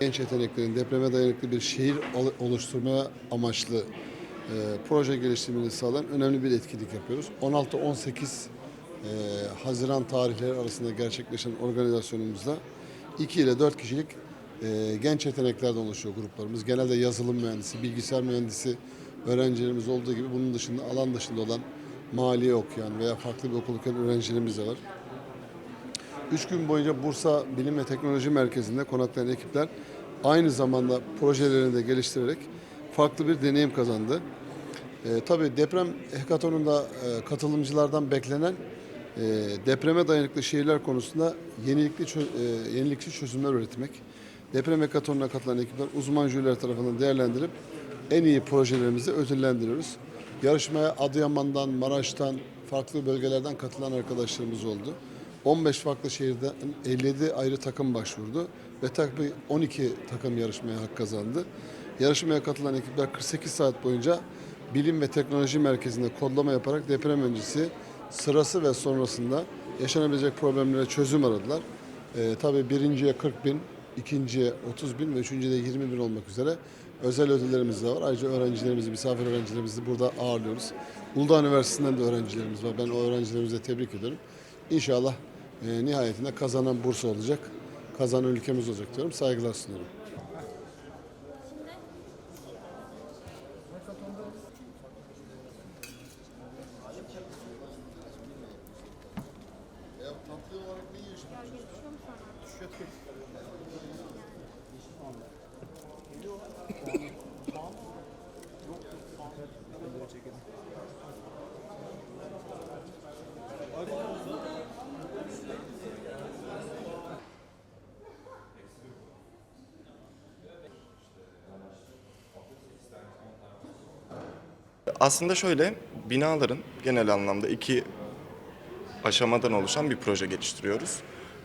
Genç yeteneklerin depreme dayanıklı bir şehir ol- oluşturmaya amaçlı e, proje geliştirmeni sağlayan önemli bir etkinlik yapıyoruz. 16-18 e, Haziran tarihleri arasında gerçekleşen organizasyonumuzda 2 ile 4 kişilik e, genç yeteneklerden oluşuyor gruplarımız. Genelde yazılım mühendisi, bilgisayar mühendisi öğrencilerimiz olduğu gibi bunun dışında alan dışında olan maliye okuyan veya farklı bir okul okuyan öğrencilerimiz de var. Üç gün boyunca Bursa Bilim ve Teknoloji Merkezi'nde konaklayan ekipler aynı zamanda projelerini de geliştirerek farklı bir deneyim kazandı. E, tabii deprem hekatonunda e, katılımcılardan beklenen e, depreme dayanıklı şehirler konusunda yenilikli çö- e, yenilikçi çözümler üretmek. Deprem hekatonuna katılan ekipler uzman jüriler tarafından değerlendirip en iyi projelerimizi ödüllendiriyoruz. Yarışmaya Adıyaman'dan, Maraş'tan, farklı bölgelerden katılan arkadaşlarımız oldu. 15 farklı şehirden 57 ayrı takım başvurdu ve tabii 12 takım yarışmaya hak kazandı. Yarışmaya katılan ekipler 48 saat boyunca Bilim ve Teknoloji Merkezi'nde kodlama yaparak deprem öncesi, sırası ve sonrasında yaşanabilecek problemlere çözüm aradılar. Ee, tabii birinciye 40 bin, ikinciye 30 bin ve üçüncüye de 20 bin olmak üzere özel ödüllerimiz de var. Ayrıca öğrencilerimizi, misafir öğrencilerimizi burada ağırlıyoruz. Uludağ Üniversitesi'nden de öğrencilerimiz var. Ben o öğrencilerimizi de tebrik ediyorum. İnşallah e, nihayetinde kazanan Bursa olacak. Kazanan ülkemiz olacak diyorum. Saygılar sunuyorum. Aslında şöyle, binaların genel anlamda iki aşamadan oluşan bir proje geliştiriyoruz.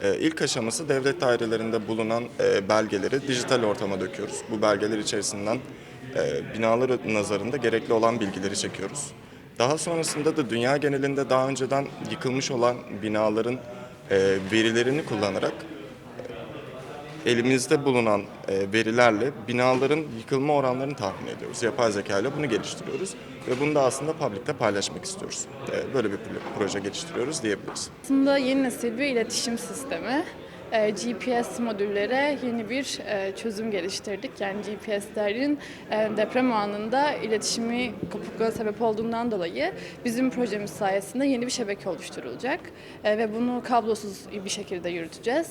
Ee, ilk aşaması devlet dairelerinde bulunan e, belgeleri dijital ortama döküyoruz. Bu belgeler içerisinden e, binalar nazarında gerekli olan bilgileri çekiyoruz. Daha sonrasında da dünya genelinde daha önceden yıkılmış olan binaların e, verilerini kullanarak elimizde bulunan e, verilerle binaların yıkılma oranlarını tahmin ediyoruz. Yapay zeka ile bunu geliştiriyoruz ve bunu da aslında public'te paylaşmak istiyoruz. E, böyle bir pro- proje geliştiriyoruz diyebiliriz. Aslında yeni nesil bir iletişim sistemi. Ee, GPS modüllere yeni bir e, çözüm geliştirdik. Yani GPS'lerin e, deprem anında iletişimi kopukluğa sebep olduğundan dolayı bizim projemiz sayesinde yeni bir şebeke oluşturulacak. E, Ve bunu kablosuz bir şekilde yürüteceğiz.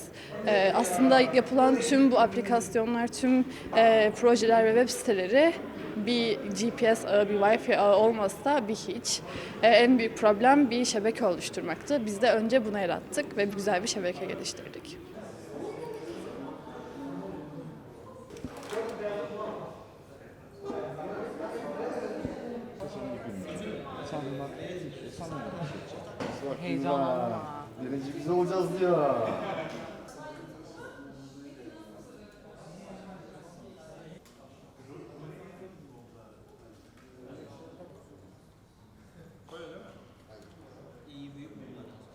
E, Aslında yapılan tüm bu aplikasyonlar, tüm e, projeler ve web siteleri bir GPS ağı, bir Wi-Fi ağı olmazsa bir hiç. Ee, en büyük problem bir şebeke oluşturmaktı. Biz de önce bunu el attık ve güzel bir şebeke geliştirdik. Heyecanlanma. Birinci biz olacağız diyor.